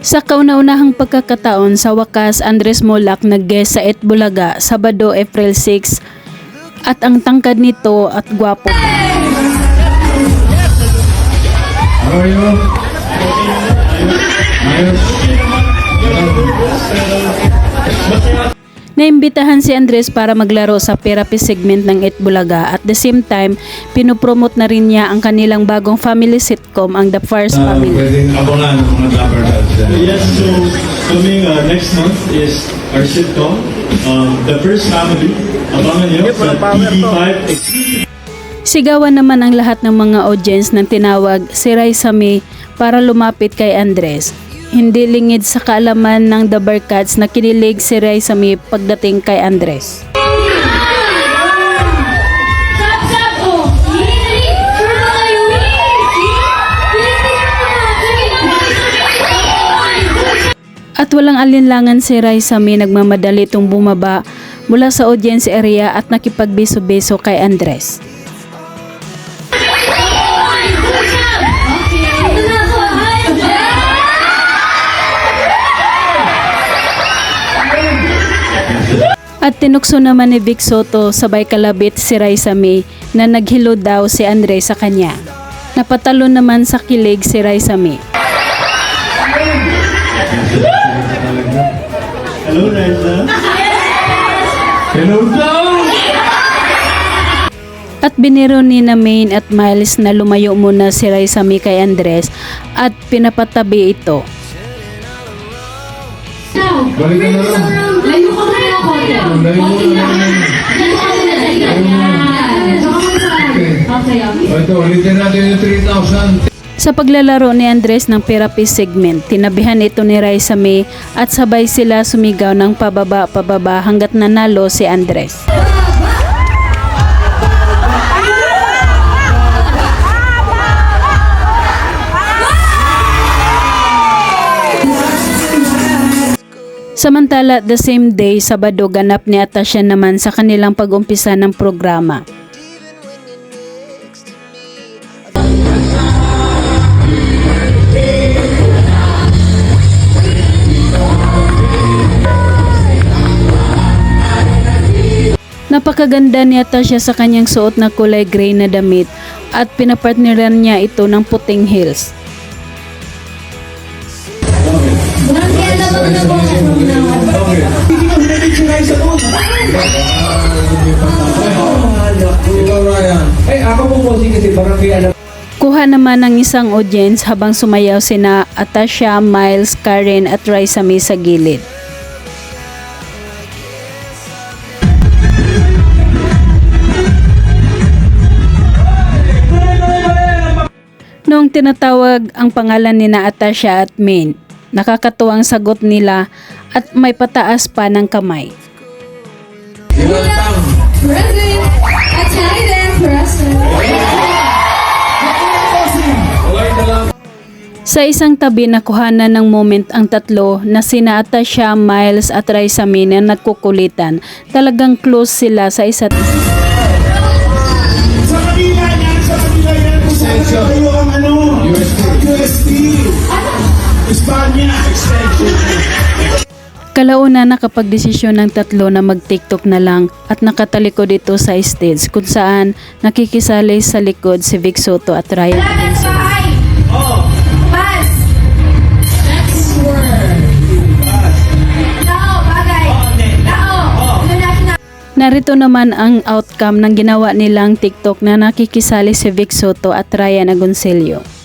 Sa kauna-unahang pagkakataon sa wakas Andres Molak nag-guest sa Etbulaga Sabado, April 6 at ang tangkad nito at gwapo. How are you? Ayos. Naimbitahan si Andres para maglaro sa therapy segment ng Etbulaga at the same time, pinopromote na rin niya ang kanilang bagong family sitcom ang The First Uh, Family. pwedeng abangan ng mga Dads. Yes, so coming uh, next month is our sitcom, um, The First Family. Abangan nyo sa TV5 exclusive. Sigawan naman ang lahat ng mga audience ng tinawag si Raisa May para lumapit kay Andres. Hindi lingid sa kaalaman ng The Barkads na kinilig si Raisa May pagdating kay Andres. At walang alinlangan si Raisa May nagmamadali itong bumaba mula sa audience area at nakipagbeso-beso kay Andres. At tinukso naman ni Vic Soto sabay kalabit si Raisa May na naghilo daw si Andres sa kanya. Napatalo naman sa kilig si Raisa May. Hello, Raisa. Hello daw! At biniro ni na Main at Miles na lumayo muna si Raisa May kay Andres at pinapatabi ito. Balik na lang. Ito, ulitin natin yung 3,000. Sa paglalaro ni Andres ng therapy segment, tinabihan ito ni Raisa May at sabay sila sumigaw ng pababa-pababa hanggat nanalo si Andres. Samantala, the same day, Sabado, ganap ni Atasha naman sa kanilang pag-umpisa ng programa. Napakaganda ni Atasha sa kanyang suot na kulay gray na damit at pinapartneran niya ito ng puting heels. Alam. Kuha naman ng isang audience habang sumayaw sina Atasha, Miles, Karen at Raisa May sa gilid. Noong tinatawag ang pangalan ni na Atasha at Main, nakakatuwang sagot nila at may pataas pa ng kamay. Present. Attendance, present. Sa isang tabi nakuhanan ng moment ang tatlo na sina Atasha, Miles at Raisa May na nagkukulitan. Talagang close sila sa isa't isa. Kalauna nakapagdesisyon ng tatlo na mag-tiktok na lang at nakatalikod ito sa stage kung saan nakikisali sa likod si Vic Soto at Ryan. Lalaki na. Narito naman ang outcome ng ginawa nilang TikTok na nakikisali si Vic Soto at Ryan Agoncillo.